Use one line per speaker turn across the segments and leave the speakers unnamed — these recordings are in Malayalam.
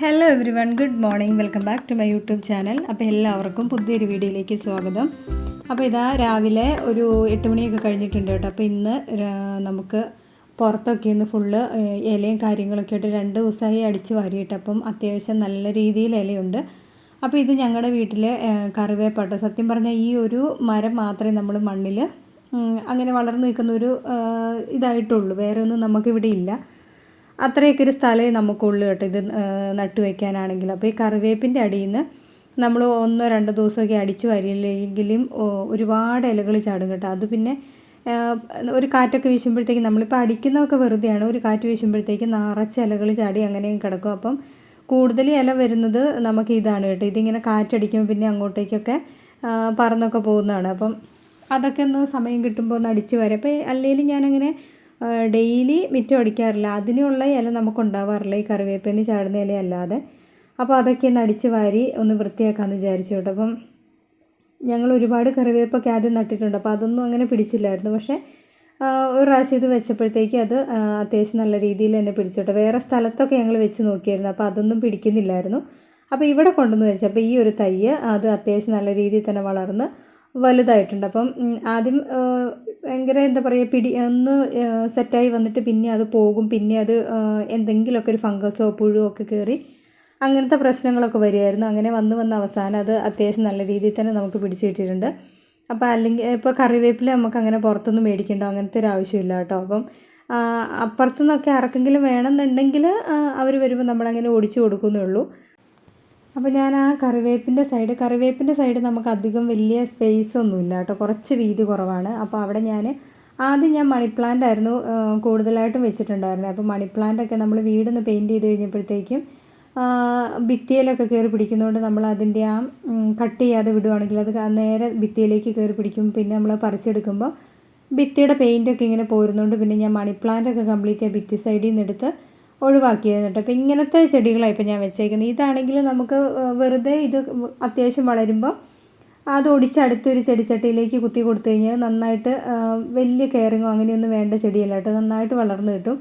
Hello everyone good morning welcome back to my YouTube channel അപ്പോൾ എല്ലാവർക്കും പുതിയൊരു വീഡിയോയിലേക്ക് സ്വാഗതം. അപ്പോൾ ഇതാ രാവിലെ ഒരു എട്ട് മണിയൊക്കെ കഴിഞ്ഞിട്ടുണ്ട് കേട്ടോ. അപ്പോൾ ഇന്ന് നമുക്ക് പുറത്തൊക്കെ ഇന്ന് ഫുള്ള് ഇലയും കാര്യങ്ങളൊക്കെ ആയിട്ട് രണ്ട് ദിവസമായി അടിച്ച് വാരിയിട്ട് അപ്പം അത്യാവശ്യം നല്ല രീതിയിൽ ഇലയുണ്ട്. അപ്പോൾ ഇത് ഞങ്ങളുടെ വീട്ടിൽ കറിവേപ്പാട്ടോ. സത്യം പറഞ്ഞാൽ ഈ ഒരു മരം മാത്രമേ നമ്മൾ മണ്ണിൽ അങ്ങനെ വളർന്നു നിൽക്കുന്ന ഒരു ഇതായിട്ടുള്ളൂ. വേറെ ഒന്നും നമുക്കിവിടെ ഇല്ല. അത്രയൊക്കെ ഒരു സ്ഥലമേ നമുക്കുള്ളൂ കേട്ടോ. ഇത് നട്ടു വയ്ക്കാനാണെങ്കിൽ അപ്പോൾ ഈ കറിവേപ്പിന്റെ അടിയിൽ നിന്ന് നമ്മൾ ഒന്നോ രണ്ടോ ദിവസമൊക്കെ അടിച്ചു വരില്ലെങ്കിലും ഒരുപാട് ഇലകൾ ചാടും കേട്ടോ. അത് പിന്നെ ഒരു കാറ്റൊക്കെ വീശുമ്പോഴത്തേക്കും നമ്മളിപ്പോൾ അടിക്കുന്നതൊക്കെ വെറുതെയാണ്. ഒരു കാറ്റ് വീശുമ്പോഴത്തേക്കും നിറച്ച് ഇലകൾ ചാടി അങ്ങനെയും കിടക്കും. അപ്പം കൂടുതൽ ഇല വരുന്നത് നമുക്ക് ഇതാണ് കേട്ടോ. ഇതിങ്ങനെ കാറ്റടിക്കുമ്പോൾ പിന്നെ അങ്ങോട്ടേക്കൊക്കെ പറന്നൊക്കെ പോകുന്നതാണ്. അപ്പം അതൊക്കെ ഒന്ന് സമയം കിട്ടുമ്പോൾ ഒന്ന് അടിച്ച് വരാം. അപ്പോൾ അല്ലെങ്കിൽ ഞാനങ്ങനെ ഡെയിലി മിറ്റം അടിക്കാറില്ല. അതിനുള്ള ഇല നമുക്ക് ഉണ്ടാവാറില്ല ഈ കറിവേപ്പിന് ചാടുന്ന ഇല അല്ലാതെ അപ്പോൾ അതൊക്കെ ഒന്ന് അടിച്ച് വാരി ഒന്ന് വൃത്തിയാക്കാമെന്ന് വിചാരിച്ചു കേട്ടോ. അപ്പം ഞങ്ങൾ ഒരുപാട് കറിവേപ്പൊക്കെ ആദ്യം നട്ടിട്ടുണ്ട്. അപ്പോൾ അതൊന്നും അങ്ങനെ പിടിച്ചില്ലായിരുന്നു. പക്ഷേ ഒരു പ്രാവശ്യം ഇത് വെച്ചപ്പോഴത്തേക്ക് അത് അത്യാവശ്യം നല്ല രീതിയിൽ തന്നെ പിടിച്ചു കേട്ടോ. വേറെ സ്ഥലത്തൊക്കെ ഞങ്ങൾ വെച്ച് നോക്കിയായിരുന്നു. അപ്പോൾ അതൊന്നും പിടിക്കുന്നില്ലായിരുന്നു. അപ്പോൾ ഇവിടെ കൊണ്ടുവന്ന് വെച്ചപ്പോൾ ഈ ഒരു തയ്യ് അത് അത്യാവശ്യം നല്ല രീതിയിൽ തന്നെ വളർന്ന് വലുതായിട്ടുണ്ട്. അപ്പം ആദ്യം ഭയങ്കര എന്താ പറയുക പിടി ഒന്ന് സെറ്റായി വന്നിട്ട് പിന്നെ അത് പോകും. പിന്നെ അത് എന്തെങ്കിലുമൊക്കെ ഒരു ഫംഗസോ പുഴുവോ ഒക്കെ കയറി അങ്ങനത്തെ പ്രശ്നങ്ങളൊക്കെ വരുമായിരുന്നു അങ്ങനെ വന്ന് വന്ന് അവസാനം അത് അത്യാവശ്യം നല്ല രീതിയിൽ തന്നെ നമുക്ക് പിടിച്ചു കിട്ടിയിട്ടുണ്ട്. അപ്പോൾ അല്ലെങ്കിൽ ഇപ്പോൾ കറിവേപ്പില നമുക്ക് അങ്ങനെ പുറത്തൊന്നും മേടിക്കണ്ടോ അങ്ങനത്തെ ഒരു ആവശ്യമില്ല കേട്ടോ. അപ്പം അപ്പുറത്തുനിന്നൊക്കെ അപ്പുറത്തു നിന്നൊക്കെ ആർക്കെങ്കിലും വേണമെന്നുണ്ടെങ്കിൽ അവർ വരുമ്പോൾ നമ്മളങ്ങനെ ഓടിച്ചു കൊടുക്കുന്നേ ഉള്ളൂ. അപ്പോൾ ഞാൻ ആ കറിവേപ്പിന്റെ സൈഡ് കറിവേപ്പിന്റെ സൈഡ് നമുക്ക് അധികം വലിയ സ്പേസ് ഒന്നുമില്ല കേട്ടോ. കുറച്ച് വീതി കുറവാണ്. അപ്പോൾ അവിടെ ഞാൻ ആദ്യം ഞാൻ മണി പ്ലാന്റ് ആയിരുന്നു ആ, കൂടുതലായിട്ടും വെച്ചിട്ടുണ്ടായിരുന്നത് അപ്പോൾ മണി പ്ലാന്റ് ഒക്കെ നമ്മൾ വീടൊന്ന് പെയിന്റ് ചെയ്ത് കഴിഞ്ഞപ്പോഴത്തേക്കും ആ, ഭിത്തിയിലൊക്കെ കയറി പിടിക്കുന്നതുകൊണ്ട് നമ്മൾ അതിന്റെ ആ കട്ട് ചെയ്യാതെ വിടുവാണെങ്കിൽ അത് നേരെ ഭിത്തിയിലേക്ക് കയറി പിടിക്കും. പിന്നെ നമ്മൾ പറിച്ചെടുക്കുമ്പോൾ ഭിത്തിയുടെ പെയിന്റൊക്കെ ഇങ്ങനെ പോരുന്നതുകൊണ്ട് പിന്നെ ഞാൻ മണി പ്ലാന്റ് ഒക്കെ കംപ്ലീറ്റ് ഭിത്തി സൈഡിൽ നിന്ന് എടുത്ത് ഒഴിവാക്കിയിരുന്നു കേട്ടോ. അപ്പോൾ ഇങ്ങനത്തെ ചെടികളാണ് ഇപ്പോൾ ഞാൻ വെച്ചേക്കുന്നത്. ഇതാണെങ്കിൽ നമുക്ക് വെറുതെ ഇത് അത്യാവശ്യം വളരുമ്പോൾ അത് ഒടിച്ചടുത്തൊരു ചെടിച്ചട്ടിയിലേക്ക് കുത്തി കൊടുത്തു കഴിഞ്ഞാൽ നന്നായിട്ട് വലിയ കെയറിങ്ങോ അങ്ങനെയൊന്നും വേണ്ട ചെടിയല്ല കേട്ടോ. നന്നായിട്ട് വളർന്നു കിട്ടും.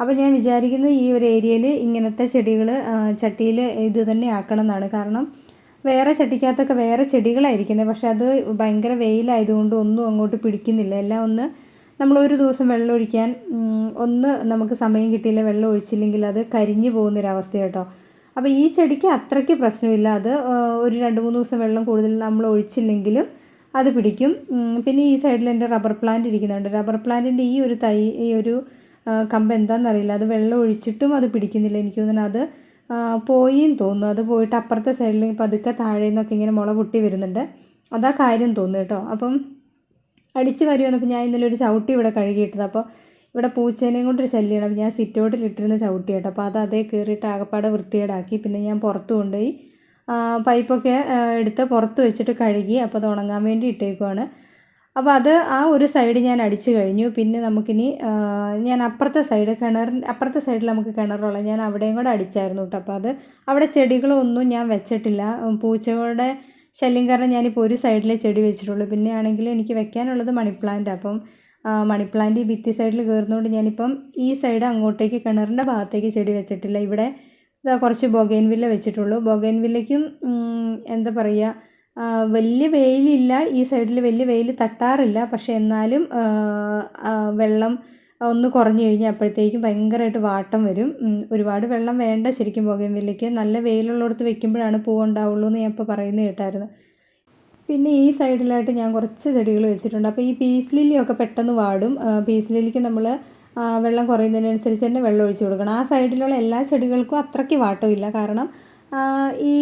അപ്പോൾ ഞാൻ വിചാരിക്കുന്നത് ഈ ഒരു ഏരിയയിൽ ഇങ്ങനത്തെ ചെടികൾ ചട്ടിയിൽ ഇത് തന്നെ ആക്കണം എന്നാണ്. കാരണം വേറെ ചട്ടിക്കകത്തൊക്കെ വേറെ ചെടികളായിരിക്കുന്നത്. പക്ഷേ അത് ഭയങ്കര വെയിലായതുകൊണ്ട് ഒന്നും അങ്ങോട്ട് പിടിക്കുന്നില്ല. എല്ലാം ഒന്ന് നമ്മൾ ഒരു ദിവസം വെള്ളം ഒഴിക്കാൻ ഒന്ന് നമുക്ക് സമയം കിട്ടിയില്ല വെള്ളം ഒഴിച്ചില്ലെങ്കിൽ അത് കരിഞ്ഞു പോകുന്നൊരവസ്ഥ കേട്ടോ അപ്പോൾ ഈ ചെടിക്ക് അത്രയ്ക്ക് പ്രശ്നമില്ല. അത് ഒരു രണ്ട് മൂന്ന് ദിവസം വെള്ളം കൂടുതൽ നമ്മൾ ഒഴിച്ചില്ലെങ്കിലും അത് പിടിക്കും. പിന്നെ ഈ സൈഡിൽ എന്റെ റബ്ബർ പ്ലാന്റ് ഇരിക്കുന്നുണ്ട്. റബ്ബർ പ്ലാന്റിന്റെ ഈ ഒരു തൈ ഈ ഒരു കമ്പ് എന്താണെന്നറിയില്ല അത് വെള്ളം ഒഴിച്ചിട്ടും അത് പിടിക്കുന്നില്ല. എനിക്ക് തോന്നുന്നു അത് പോയി പോയിന്ന് തോന്നുന്നു. അത് പോയിട്ട് അപ്പുറത്തെ സൈഡിൽ പതുക്കെ താഴെ നിന്നൊക്കെ ഇങ്ങനെ മുള പൊട്ടി വരുന്നുണ്ട്. അതാ കാര്യം തോന്നുന്നു കേട്ടോ. അപ്പം അടിച്ച് വാരി വന്നപ്പോൾ ഞാൻ ഇന്നലെ ഒരു ചവിട്ടി ഇവിടെ കഴുകിയിട്ടത്. അപ്പോൾ ഇവിടെ പൂച്ചേനെയും കൊണ്ടൊരു ശല്യമാണ് അപ്പോൾ ഞാൻ സിറ്റോട്ടിൽ ഇട്ടിരുന്ന ചവിട്ടി കേട്ടോ. അപ്പോൾ അത് അതേ കയറിയിട്ട് ആകപ്പാടെ വൃത്തികേടാക്കി. പിന്നെ ഞാൻ പുറത്ത് കൊണ്ടുപോയി പൈപ്പൊക്കെ എടുത്ത് പുറത്ത് വെച്ചിട്ട് കഴുകി. അപ്പോൾ അത് ഉണങ്ങാൻ വേണ്ടി ഇട്ടേക്കുവാണ്. അപ്പോൾ അത് ആ ഒരു സൈഡ് ഞാൻ അടിച്ചു കഴിഞ്ഞു. പിന്നെ നമുക്കിനി ഞാൻ അപ്പുറത്തെ സൈഡ് കിണറിന്റെ അപ്പുറത്തെ സൈഡിൽ നമുക്ക് കിണറുള്ള ഞാൻ അവിടെയും കൂടെ അടിച്ചായിരുന്നു കേട്ടോ. അപ്പോൾ അത് അവിടെ ചെടികളൊന്നും ഞാൻ വെച്ചിട്ടില്ല. പൂച്ചകളുടെ ശല്യം കാരണം ഞാനിപ്പോൾ ഒരു സൈഡിലെ ചെടി വെച്ചിട്ടുള്ളൂ. പിന്നെ ആണെങ്കിൽ എനിക്ക് വെക്കാനുള്ളത് മണി പ്ലാന്റ് അപ്പം മണിപ്ലാന്റ് മണി പ്ലാന്റ് ഈ ഭിത്തി സൈഡിൽ കയറുന്നതുകൊണ്ട് ഞാനിപ്പം ഈ സൈഡ് അങ്ങോട്ടേക്ക് കിണറിന്റെ ഭാഗത്തേക്ക് ചെടി വെച്ചിട്ടില്ല. ഇവിടെ കുറച്ച് ബൊഗൈൻവില്ല വെച്ചിട്ടുള്ളൂ. ബൊഗൈൻവില്ലയ്ക്കും എന്താ പറയുക വലിയ വെയിലില്ല. ഈ സൈഡിൽ വലിയ വെയിൽ തട്ടാറില്ല. പക്ഷേ എന്നാലും വെള്ളം ഒന്ന് കുറഞ്ഞു കഴിഞ്ഞാൽ അപ്പോഴത്തേക്കും ഭയങ്കരമായിട്ട് വാട്ടം വരും. ഒരുപാട് വെള്ളം വേണ്ട ശരിക്കും ബൊഗൈൻവില്ലയ്ക്ക്. നല്ല വെയിലുള്ളിടത്ത് വെക്കുമ്പോഴാണ് പൂവുണ്ടാവുള്ളൂ എന്ന് ഞാൻ ഇപ്പോൾ പറയുന്നത് കേട്ടായിരുന്നു. പിന്നെ ഈ സൈഡിലായിട്ട് ഞാൻ കുറച്ച് ചെടികൾ വെച്ചിട്ടുണ്ട്. അപ്പോൾ ഈ പീസ് ലില്ലിയൊക്കെ പെട്ടെന്ന് വാടും. പീസ് ലില്ലിക്ക് നമ്മൾ വെള്ളം കുറയുന്നതിനനുസരിച്ച് തന്നെ വെള്ളം ഒഴിച്ചു കൊടുക്കണം. ആ സൈഡിലുള്ള എല്ലാ ചെടികൾക്കും അത്രയ്ക്ക് വാട്ടമില്ല. കാരണം ഈ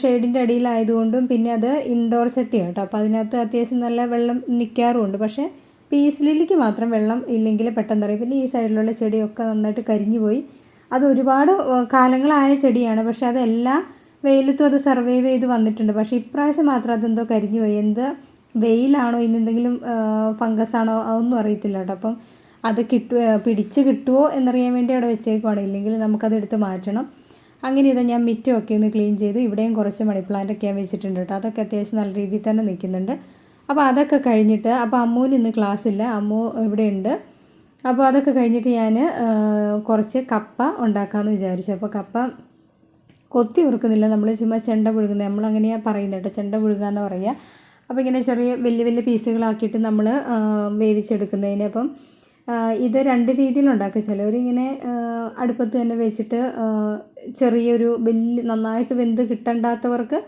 ഷെയ്ഡിന്റെ അടിയിലായതുകൊണ്ടും പിന്നെ അത് ഇൻഡോർ ചട്ടിയാണ് കേട്ടോ. അപ്പോൾ അതിനകത്ത് അത്യാവശ്യം നല്ല വെള്ളം നിൽക്കാറുമുണ്ട് പക്ഷേ പീസ് ലില്ലിക്ക് മാത്രം വെള്ളം ഇല്ലെങ്കിൽ പെട്ടെന്ന് പിന്നെ ഈ സൈഡിലുള്ള ചെടിയൊക്കെ നന്നായിട്ട് കരിഞ്ഞു പോയി. അത് ഒരുപാട് കാലങ്ങളായ ചെടിയാണ്. പക്ഷേ അതെല്ലാ വെയിലത്തും അത് സർവൈവ് ചെയ്ത് വന്നിട്ടുണ്ട്. പക്ഷേ ഇപ്രാവശ്യം മാത്രം അതെന്തോ കരിഞ്ഞു പോയി. എന്ത് വെയിലാണോ ഇനി എന്തെങ്കിലും ഫംഗസ് ആണോ അതൊന്നും അറിയത്തില്ല കേട്ടോ. അപ്പം അത് കിട്ടു പിടിച്ച് കിട്ടുമോ എന്നറിയാൻ വേണ്ടി അവിടെ വെച്ചേക്കുവാണ്. ഇല്ലെങ്കിൽ നമുക്കത് എടുത്ത് മാറ്റണം. അങ്ങനെ ഇതാ ഞാൻ മിറ്റമൊക്കെ ഒന്ന് ക്ലീൻ ചെയ്തു. ഇവിടെയും കുറച്ച് മണി പ്ലാന്റ് ഒക്കെ ഞാൻ വെച്ചിട്ടുണ്ട് കേട്ടോ. അതൊക്കെ അത്യാവശ്യം നല്ല രീതിയിൽ തന്നെ നിൽക്കുന്നുണ്ട്. അപ്പോൾ അതൊക്കെ കഴിഞ്ഞിട്ട് അപ്പോൾ അമ്മൂന് ഇന്ന് ക്ലാസ് ഇല്ല അമ്മു ഇവിടെ ഉണ്ട് അപ്പോൾ അതൊക്കെ കഴിഞ്ഞിട്ട് ഞാൻ കുറച്ച് കപ്പ ഉണ്ടാക്കാമെന്ന് വിചാരിച്ചു. അപ്പോൾ കപ്പ കൊത്തി ഉറുക്കുന്നില്ല. നമ്മൾ ചുമ്മാ ചെണ്ട പുഴുകുന്നത് നമ്മളങ്ങനെയാണ് പറയുന്നത് കേട്ടോ. ചെണ്ട പുഴുകുക എന്ന് പറയുക അപ്പോൾ ഇങ്ങനെ ചെറിയ വലിയ വലിയ പീസുകളാക്കിയിട്ട് നമ്മൾ വേവിച്ചെടുക്കുന്നതിന്. അപ്പം ഇത് രണ്ട് രീതിയിൽ ഉണ്ടാക്കുക ചിലവരിങ്ങനെ അടുപ്പത്ത് തന്നെ വെച്ചിട്ട് ചെറിയൊരു വലിയ നന്നായിട്ട് വെന്ത് കിട്ടണ്ടാത്തവർക്ക്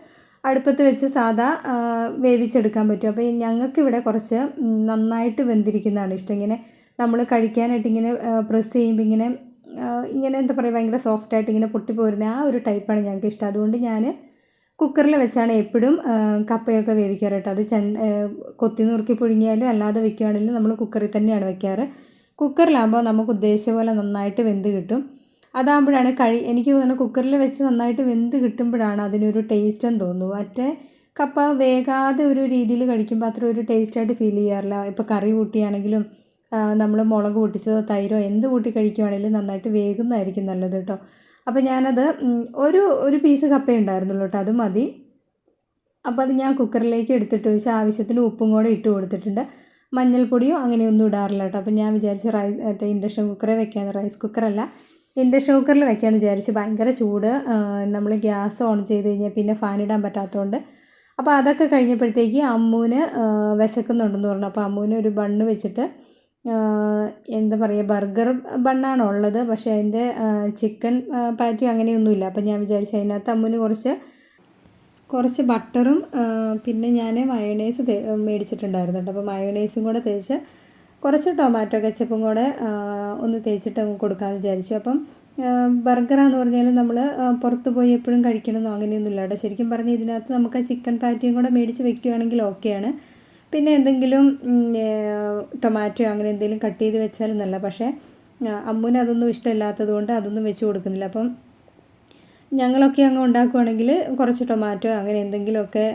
അടുപ്പത്ത് വെച്ച് സാധാ വേവിച്ചെടുക്കാൻ പറ്റും. അപ്പോൾ ഞങ്ങൾക്കിവിടെ കുറച്ച് നന്നായിട്ട് വെന്തിരിക്കുന്നതാണ് ഇഷ്ടം. ഇങ്ങനെ നമ്മൾ കഴിക്കാനായിട്ട് ഇങ്ങനെ പ്രസ് ചെയ്യുമ്പോൾ ഇങ്ങനെ ഇങ്ങനെ എന്താ പറയുക ഭയങ്കര സോഫ്റ്റായിട്ട് ഇങ്ങനെ പൊട്ടിപ്പോരുന്ന ആ ഒരു ടൈപ്പാണ് ഞങ്ങൾക്ക് ഇഷ്ടം. അതുകൊണ്ട് ഞാൻ കുക്കറിൽ വെച്ചാണ് എപ്പോഴും കപ്പയൊക്കെ വേവിക്കാറ് അത് ചെണ്ട കൊത്തി നുറുക്കി പുഴുങ്ങിയാലും അല്ലാതെ വെക്കുകയാണെങ്കിലും നമ്മൾ കുക്കറിൽ തന്നെയാണ് വെക്കാറ്. കുക്കറിലാകുമ്പോൾ നമുക്ക് ഉദ്ദേശിച്ച പോലെ നന്നായിട്ട് വെന്ത് കിട്ടും. അതാകുമ്പോഴാണ് കഴി എനിക്ക് തോന്നുന്നു കുക്കറിൽ വെച്ച് നന്നായിട്ട് വെന്ത് കിട്ടുമ്പോഴാണ് അതിനൊരു ടേസ്റ്റ് എന്ന് തോന്നുന്നു. മറ്റേ കപ്പ വേകാതെ ഒരു രീതിയിൽ കഴിക്കുമ്പോൾ അത്ര ഒരു ടേസ്റ്റായിട്ട് ഫീൽ ചെയ്യാറില്ല. ഇപ്പോൾ കറി കൂട്ടിയാണെങ്കിലും നമ്മൾ മുളക് പൊട്ടിച്ചതോ തൈരോ എന്ത് കൂട്ടി കഴിക്കുവാണെങ്കിലും നന്നായിട്ട് വേകുന്നതായിരിക്കും നല്ലത് കേട്ടോ അപ്പോൾ ഞാനത് ഒരു ഒരു പീസ് കപ്പ ഉണ്ടായിരുന്നുള്ളൂ കേട്ടോ അത് മതി. അപ്പോൾ അത് ഞാൻ കുക്കറിലേക്ക് എടുത്തിട്ട് വെച്ച് ആവശ്യത്തിന് ഉപ്പും കൂടെ ഇട്ട് കൊടുത്തിട്ടുണ്ട്. മഞ്ഞൾപ്പൊടിയോ അങ്ങനെയൊന്നും ഇടാറില്ല കേട്ടോ അപ്പോൾ ഞാൻ വിചാരിച്ചു റൈസ് ഇൻഡക്ഷൻ കുക്കറേ വെക്കാൻ റൈസ് കുക്കറല്ല ഇൻഡക്ഷൻ കുക്കറിൽ വെക്കാമെന്ന് വിചാരിച്ചു. ഭയങ്കര ചൂട്. നമ്മൾ ഗ്യാസ് ഓൺ ചെയ്ത് കഴിഞ്ഞാൽ പിന്നെ ഫാൻ ഇടാൻ പറ്റാത്തതുകൊണ്ട് അപ്പോൾ അതൊക്കെ കഴിഞ്ഞപ്പോഴത്തേക്ക് അമ്മൂന് വിശക്കുന്നുണ്ടെന്ന് പറഞ്ഞു. അപ്പോൾ അമ്മൂന് ഒരു ബണ്ണ് വെച്ചിട്ട് എന്താ പറയുക ബർഗർ ബണ്ണാണ് ഉള്ളത്. പക്ഷേ അതിന്റെ ചിക്കൻ പാറ്റി അങ്ങനെയൊന്നുമില്ല. അപ്പോൾ ഞാൻ വിചാരിച്ചു അതിനകത്ത് അമ്മൂന് കുറച്ച് കുറച്ച് ബട്ടറും പിന്നെ ഞാൻ മയോണൈസ് മേടിച്ചിട്ടുണ്ടായിരുന്നു കേട്ടോ അപ്പോൾ മയോണൈസും കൂടെ തേച്ച് കുറച്ച് ടൊമാറ്റോ കെച്ചപ്പും കൂടെ ഒന്ന് തേച്ചിട്ട് അങ്ങ് കൊടുക്കാമെന്ന് വിചാരിച്ചു. അപ്പം ബർഗറാന്ന് പറഞ്ഞാൽ നമ്മൾ പുറത്ത് പോയി എപ്പോഴും കഴിക്കണമെന്നോ അങ്ങനെയൊന്നുമില്ല കേട്ടോ. ശരിക്കും പറഞ്ഞാൽ ഇതിനകത്ത് നമുക്ക് ചിക്കൻ പാറ്റിയും കൂടെ മേടിച്ച് വെക്കുകയാണെങ്കിൽ ഓക്കെയാണ്. പിന്നെ എന്തെങ്കിലും ടൊമാറ്റോ അങ്ങനെ എന്തെങ്കിലും കട്ട് ചെയ്ത് വെച്ചാലും നല്ല. പക്ഷേ അമ്മുവിന് അതൊന്നും ഇഷ്ടമില്ലാത്തത് കൊണ്ട് അതൊന്നും വെച്ച് കൊടുക്കുന്നില്ല. അപ്പം ഞങ്ങളൊക്കെ അങ്ങ് ഉണ്ടാക്കുവാണെങ്കിൽ കുറച്ച് ടൊമാറ്റോ അങ്ങനെ എന്തെങ്കിലുമൊക്കെ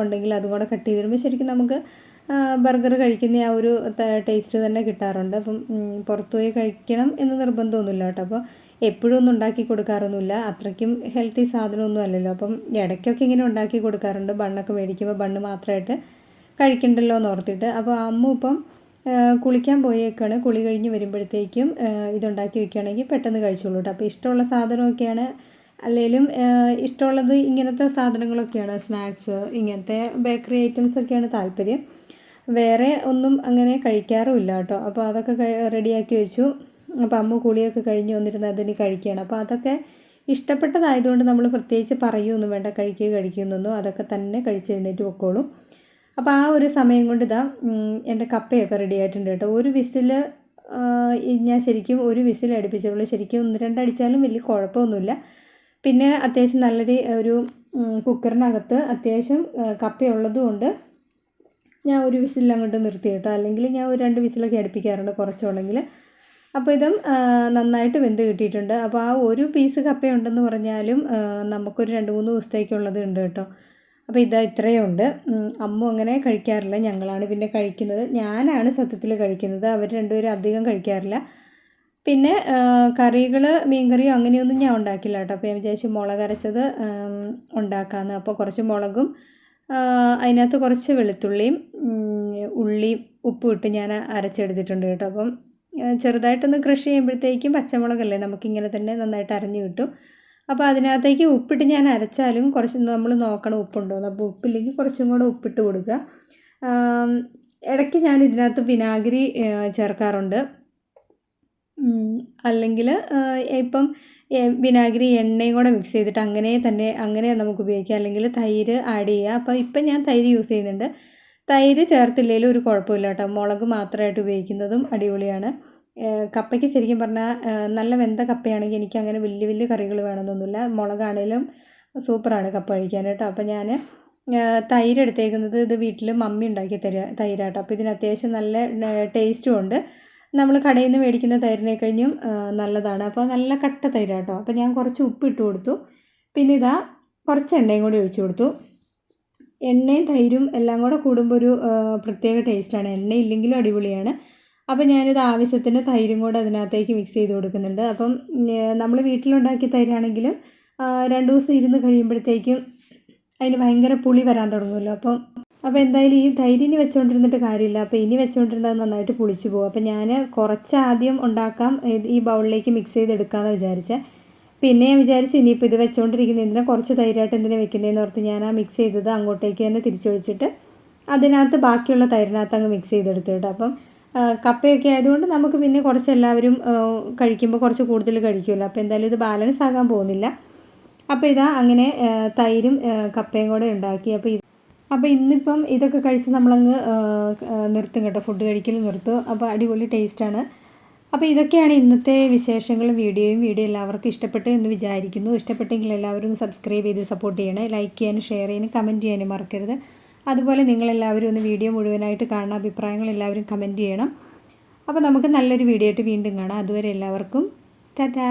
ഉണ്ടെങ്കിൽ അതും കൂടെ കട്ട് ചെയ്തിടുമ്പോൾ ശരിക്കും നമുക്ക് ബർഗർ കഴിക്കുന്ന ആ ഒരു ടേസ്റ്റ് തന്നെ കിട്ടാറുണ്ട്. അപ്പം പുറത്തുപോയി പോയി കഴിക്കണം എന്ന് നിർബന്ധമൊന്നുമില്ല കേട്ടോ. അപ്പോൾ എപ്പോഴും ഒന്നും ഉണ്ടാക്കി കൊടുക്കാറൊന്നുമില്ല. അത്രയ്ക്കും ഹെൽത്തി സാധനമൊന്നും അല്ലല്ലോ. അപ്പം ഇടയ്ക്കൊക്കെ ഇങ്ങനെ ഉണ്ടാക്കി കൊടുക്കാറുണ്ട്. ബണ്ണൊക്കെ മേടിക്കുമ്പോൾ ബണ്ണ് മാത്രമായിട്ട് കഴിക്കണ്ടല്ലോ എന്ന് ഓർത്തിട്ട്. അപ്പോൾ അമ്മ ഇപ്പം കുളിക്കാൻ പോയേക്കാണ്. കുളി കഴിഞ്ഞ് വരുമ്പോഴത്തേക്കും ഇതുണ്ടാക്കി വെക്കുകയാണെങ്കിൽ പെട്ടെന്ന് കഴിച്ചോളൂ കേട്ടോ. അപ്പോൾ ഇഷ്ടമുള്ള സാധനമൊക്കെയാണ് അല്ലെങ്കിലും ഇഷ്ടമുള്ളത് ഇങ്ങനത്തെ സാധനങ്ങളൊക്കെയാണ് സ്നാക്സ് ഇങ്ങനത്തെ ബേക്കറി ഐറ്റംസ് ഒക്കെയാണ് താല്പര്യം. വേറെ ഒന്നും അങ്ങനെ കഴിക്കാറുമില്ല കേട്ടോ. അപ്പോൾ അതൊക്കെ റെഡിയാക്കി വെച്ചു. അപ്പോൾ അമ്മ കുളിയൊക്കെ കഴിഞ്ഞ് വന്നിരുന്ന് അതിന് കഴിക്കുകയാണ്. അപ്പോൾ അതൊക്കെ ഇഷ്ടപ്പെട്ടതായതുകൊണ്ട് നമ്മൾ പ്രത്യേകിച്ച് പറയുമൊന്നും വേണ്ട. കഴിക്കുക കഴിക്കുന്നൊന്നും അതൊക്കെ തന്നെ കഴിച്ചെഴുന്നേറ്റ് പൊക്കോളും. അപ്പോൾ ആ ഒരു സമയം കൊണ്ട് ഇതാ എന്റെ കപ്പയൊക്കെ റെഡി ആയിട്ടുണ്ട് കേട്ടോ. ഒരു വിസിൽ ഞാൻ ശരിക്കും ഒരു വിസിൽ അടുപ്പിച്ചുള്ളൂ ശരിക്കും ഒന്ന് രണ്ടടിച്ചാലും വലിയ കുഴപ്പമൊന്നുമില്ല. പിന്നെ അത്യാവശ്യം നല്ലൊരു ഒരു കുക്കറിനകത്ത് അത്യാവശ്യം കപ്പയുള്ളത് കൊണ്ട് ഞാൻ ഒരു വിസിൽ അങ്ങോട്ട് നിർത്തി കേട്ടോ. അല്ലെങ്കിൽ ഞാൻ ഒരു രണ്ട് വിസിലൊക്കെ അടുപ്പിക്കാറുണ്ട് കുറച്ചുണ്ടെങ്കിൽ. അപ്പോൾ ഇതും നന്നായിട്ട് വെന്ത് കിട്ടിയിട്ടുണ്ട്. അപ്പോൾ ആ ഒരു പീസ് കപ്പയുണ്ടെന്ന് പറഞ്ഞാലും നമുക്കൊരു രണ്ട് മൂന്ന് ദിവസത്തേക്കുള്ളത് ഉണ്ട് കേട്ടോ. അപ്പോൾ ഇതാ ഇത്രയും ഉണ്ട് അമ്മ അമ്മു അങ്ങനെ കഴിക്കാറില്ല. ഞങ്ങളാണ് പിന്നെ കഴിക്കുന്നത്. ഞാനാണ് സത്യത്തിൽ കഴിക്കുന്നത്. അവർ രണ്ടുപേരും അധികം കഴിക്കാറില്ല. പിന്നെ കറികൾ മീൻകറിയോ അങ്ങനെയൊന്നും ഞാൻ ഉണ്ടാക്കില്ല കേട്ടോ. അപ്പോൾ ഞാൻ വിചാരിച്ചു മുളക് അരച്ചത് ഉണ്ടാക്കാമെന്ന് അപ്പോൾ കുറച്ച് മുളകും അതിനകത്ത് കുറച്ച് വെളുത്തുള്ളിയും ഉള്ളി ഉള്ളിയും ഉപ്പും ഇട്ട് ഞാൻ അരച്ചെടുത്തിട്ടുണ്ട് കേട്ടോ. അപ്പം ചെറുതായിട്ടൊന്ന് ക്രഷ് ചെയ്യുമ്പോഴത്തേക്കും പച്ചമുളകല്ലേ നമുക്കിങ്ങനെ തന്നെ നന്നായിട്ട് അരഞ്ഞു കിട്ടും. അപ്പോൾ അതിനകത്തേക്ക് ഉപ്പിട്ട് ഞാൻ അരച്ചാലും കുറച്ച് നമ്മൾ നോക്കണം ഉപ്പുണ്ടോ എന്ന് അപ്പോൾ ഉപ്പില്ലെങ്കിൽ കുറച്ചും കൂടെ ഉപ്പിട്ട് കൊടുക്കുക. ഇടയ്ക്ക് ഞാൻ ഇതിനകത്ത് വിനാഗിരി ചേർക്കാറുണ്ട്. അല്ലെങ്കിൽ ഇപ്പം വിനാഗിരി എണ്ണയും കൂടെ മിക്സ് ചെയ്തിട്ട് അങ്ങനെ തന്നെ അങ്ങനെ നമുക്ക് ഉപയോഗിക്കാം. അല്ലെങ്കിൽ തൈര് ആഡ് ചെയ്യുക അപ്പോൾ ഇപ്പം ഞാൻ തൈര് യൂസ് ചെയ്യുന്നുണ്ട്. തൈര് ചേർത്തില്ലെങ്കിലും ഒരു കുഴപ്പമില്ല കേട്ടോ. മുളക് മാത്രമായിട്ട് ഉപയോഗിക്കുന്നതും അടിപൊളിയാണ്. കപ്പയ്ക്ക് ശരിക്കും പറഞ്ഞാൽ നല്ല വെന്ത കപ്പയാണെങ്കിൽ എനിക്ക് അങ്ങനെ വലിയ വലിയ കറികൾ വേണമെന്നൊന്നുമില്ല. മുളകാണേലും സൂപ്പറാണ് കപ്പ കഴിക്കാൻ കേട്ടോ. അപ്പോൾ ഞാൻ തൈര് എടുത്തേക്കുന്നത് ഇത് വീട്ടിൽ മമ്മി ഉണ്ടാക്കി തരിക തൈരാട്ടോ. അപ്പോൾ ഇതിന് അത്യാവശ്യം നല്ല ടേസ്റ്റും ഉണ്ട്. നമ്മൾ കടയിൽ നിന്ന് മേടിക്കുന്ന തൈരിനെ കഴിഞ്ഞും നല്ലതാണ്. അപ്പോൾ നല്ല കട്ട തൈരാട്ടോ. അപ്പോൾ ഞാൻ കുറച്ച് ഉപ്പ് ഇട്ട് കൊടുത്തു. പിന്നെ ഇതാ കുറച്ച് എണ്ണയും കൂടി ഒഴിച്ചു കൊടുത്തു. എണ്ണയും തൈരും എല്ലാം കൂടെ കൂടുമ്പോൾ ഒരു പ്രത്യേക ടേസ്റ്റാണ്. എണ്ണ ഇല്ലെങ്കിലും അടിപൊളിയാണ്. അപ്പോൾ ഞാനിത് ആവശ്യത്തിന് തൈരും കൂടെ അതിനകത്തേക്ക് മിക്സ് ചെയ്ത് കൊടുക്കുന്നുണ്ട്. അപ്പം നമ്മൾ വീട്ടിലുണ്ടാക്കിയ തൈരാണെങ്കിലും രണ്ട് ദിവസം ഇരുന്ന് കഴിയുമ്പോഴത്തേക്കും അതിന് ഭയങ്കര പുളി വരാൻ തുടങ്ങുമല്ലോ. അപ്പം അപ്പോൾ എന്തായാലും ഈ ധൈര്യം വെച്ചുകൊണ്ടിരുന്നിട്ട് കാര്യമില്ല. അപ്പോൾ ഇനി വെച്ചുകൊണ്ടിരുന്നത് നന്നായിട്ട് പുളിച്ചു പോകും. അപ്പോൾ ഞാൻ കുറച്ച് ആദ്യം ഉണ്ടാക്കാം ഈ ബൗളിലേക്ക് മിക്സ് ചെയ്തെടുക്കാമെന്ന് വിചാരിച്ചത് പിന്നെ ഞാൻ വിചാരിച്ചു ഇനിയിപ്പോൾ ഇത് വെച്ചുകൊണ്ടിരിക്കുന്ന എന്തിനാ കുറച്ച് തൈരായിട്ട് എന്തിനാ വെക്കുന്നതെന്ന് ഓർത്ത് ഞാൻ ആ മിക്സ് ചെയ്തത് അങ്ങോട്ടേക്ക് തന്നെ തിരിച്ചൊഴിച്ചിട്ട് അതിനകത്ത് ബാക്കിയുള്ള തൈരിനകത്ത് അങ്ങ് മിക്സ് ചെയ്തെടുത്തു കേട്ടോ. അപ്പം കപ്പയൊക്കെ ആയതുകൊണ്ട് നമുക്ക് പിന്നെ കുറച്ച് എല്ലാവരും കഴിക്കുമ്പോൾ കുറച്ച് കൂടുതൽ കഴിക്കുമല്ലോ. അപ്പോൾ എന്തായാലും ഇത് ബാലൻസ് ആകാൻ പോകുന്നില്ല. അപ്പോൾ ഇതാ അങ്ങനെ തൈരും കപ്പയും കൂടെ ഉണ്ടാക്കി. അപ്പോൾ അപ്പോൾ ഇന്നിപ്പം ഇതൊക്കെ കഴിച്ച് നമ്മളങ്ങ് നിർത്തും കേട്ടോ. ഫുഡ് കഴിക്കൽ നിർത്തും. അപ്പോൾ അടിപൊളി ടേസ്റ്റാണ് അപ്പോൾ ഇതൊക്കെയാണ് ഇന്നത്തെ വിശേഷങ്ങളും വീഡിയോയും. വീഡിയോ എല്ലാവർക്കും ഇഷ്ടപ്പെട്ടു എന്ന് വിചാരിക്കുന്നു. ഇഷ്ടപ്പെട്ടെങ്കിൽ എല്ലാവരും ഒന്ന് സബ്സ്ക്രൈബ് ചെയ്ത് സപ്പോർട്ട് ചെയ്യണേ. ലൈക്ക് ചെയ്യാനും ഷെയർ ചെയ്യാനും കമന്റ് ചെയ്യാനും മറക്കരുത്. അതുപോലെ നിങ്ങളെല്ലാവരും ഒന്ന് വീഡിയോ മുഴുവനായിട്ട് കാണുന്ന അഭിപ്രായങ്ങൾ എല്ലാവരും കമന്റ് ചെയ്യണം. അപ്പോൾ നമുക്ക് നല്ലൊരു വീഡിയോ ആയിട്ട് വീണ്ടും കാണാം. അതുവരെ എല്ലാവർക്കും ടാറ്റാ